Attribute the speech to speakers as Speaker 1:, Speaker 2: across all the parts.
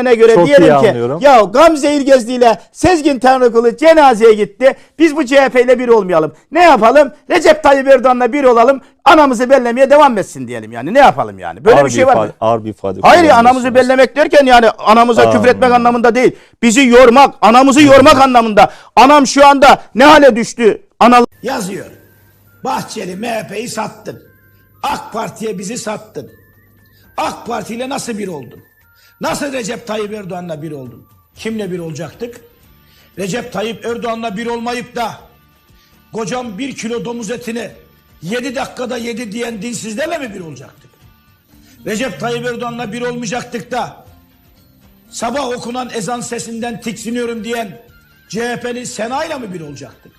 Speaker 1: ne göre
Speaker 2: Çok
Speaker 1: diyelim ki
Speaker 2: anlıyorum.
Speaker 1: ya Gamze İlgezli ile Sezgin Tanrıkulu cenazeye gitti. Biz bu CHP ile bir olmayalım. Ne yapalım? Recep Tayyip Erdoğan'la bir olalım. Anamızı bellemeye devam etsin diyelim yani. Ne yapalım yani? Böyle
Speaker 2: Ağır
Speaker 1: bir şey var mı?
Speaker 2: ifade- Ağır bir ifade.
Speaker 1: Hayır ya, anamızı bellemek derken yani anamıza
Speaker 2: Aa.
Speaker 1: küfür etmek anlamında değil. Bizi yormak, anamızı yormak anlamında. Anam şu anda ne hale düştü? Analı
Speaker 3: yazıyor. Bahçeli MHP'yi sattın. AK Parti'ye bizi sattın. AK Parti ile nasıl bir oldun? Nasıl Recep Tayyip Erdoğan'la bir oldun? Kimle bir olacaktık? Recep Tayyip Erdoğan'la bir olmayıp da kocam bir kilo domuz etini 7 dakikada yedi diyen dinsizlerle mi bir olacaktık? Recep Tayyip Erdoğan'la bir olmayacaktık da sabah okunan ezan sesinden tiksiniyorum diyen CHP'nin Sena'yla mı bir olacaktık?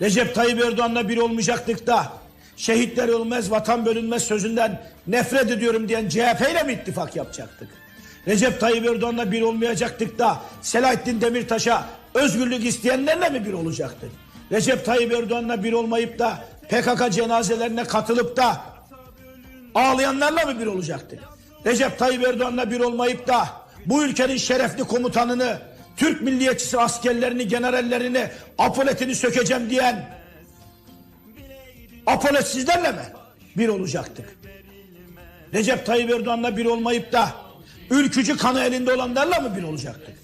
Speaker 3: Recep Tayyip Erdoğan'la bir olmayacaktık da şehitler ölmez, vatan bölünmez sözünden nefret ediyorum diyen CHP ile mi ittifak yapacaktık? Recep Tayyip Erdoğan'la bir olmayacaktık da Selahattin Demirtaş'a özgürlük isteyenlerle mi bir olacaktık? Recep Tayyip Erdoğan'la bir olmayıp da PKK cenazelerine katılıp da ağlayanlarla mı bir olacaktık? Recep Tayyip Erdoğan'la bir olmayıp da bu ülkenin şerefli komutanını, Türk milliyetçisi askerlerini, generallerini, apoletini sökeceğim diyen apoletsizlerle mi bir olacaktık? Recep Tayyip Erdoğan'la bir olmayıp da ülkücü kanı elinde olanlarla mı bir olacaktık?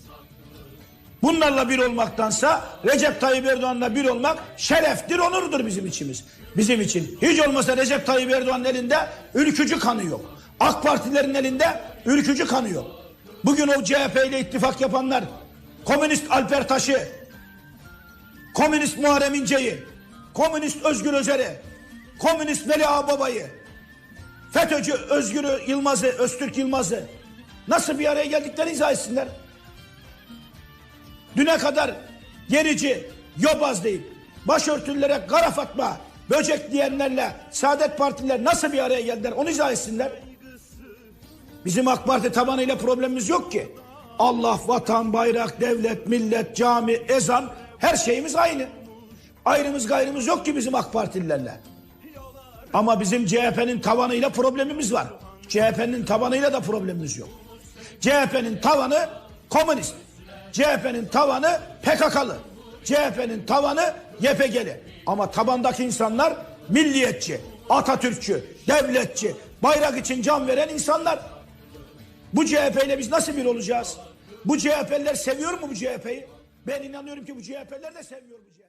Speaker 3: Bunlarla bir olmaktansa Recep Tayyip Erdoğan'la bir olmak şereftir, onurdur bizim içimiz. Bizim için. Hiç olmasa Recep Tayyip Erdoğan'ın elinde ülkücü kanı yok. AK Partilerin elinde ülkücü kanı yok. Bugün o CHP ile ittifak yapanlar Komünist Alper Taş'ı, Komünist Muharrem İnce'yi, Komünist Özgür Özel'i, Komünist Veli Ağababa'yı, FETÖ'cü Özgür Yılmaz'ı, Öztürk Yılmaz'ı nasıl bir araya geldiklerini izah etsinler. Düne kadar gerici, yobaz deyip başörtülere kara fatma, böcek diyenlerle Saadet Partiler nasıl bir araya geldiler onu izah etsinler. Bizim AK Parti tabanıyla problemimiz yok ki. Allah, vatan, bayrak, devlet, millet, cami, ezan her şeyimiz aynı. Ayrımız gayrımız yok ki bizim AK Partililerle. Ama bizim CHP'nin tavanıyla problemimiz var. CHP'nin tavanıyla da problemimiz yok. CHP'nin tavanı komünist. CHP'nin tavanı PKK'lı. CHP'nin tavanı YPG'li. Ama tabandaki insanlar milliyetçi, Atatürkçü, devletçi, bayrak için can veren insanlar. Bu CHP ile biz nasıl bir olacağız? Bu CHP'liler seviyor mu bu CHP'yi? Ben inanıyorum ki bu CHP'liler de sevmiyor bu CHP'yi.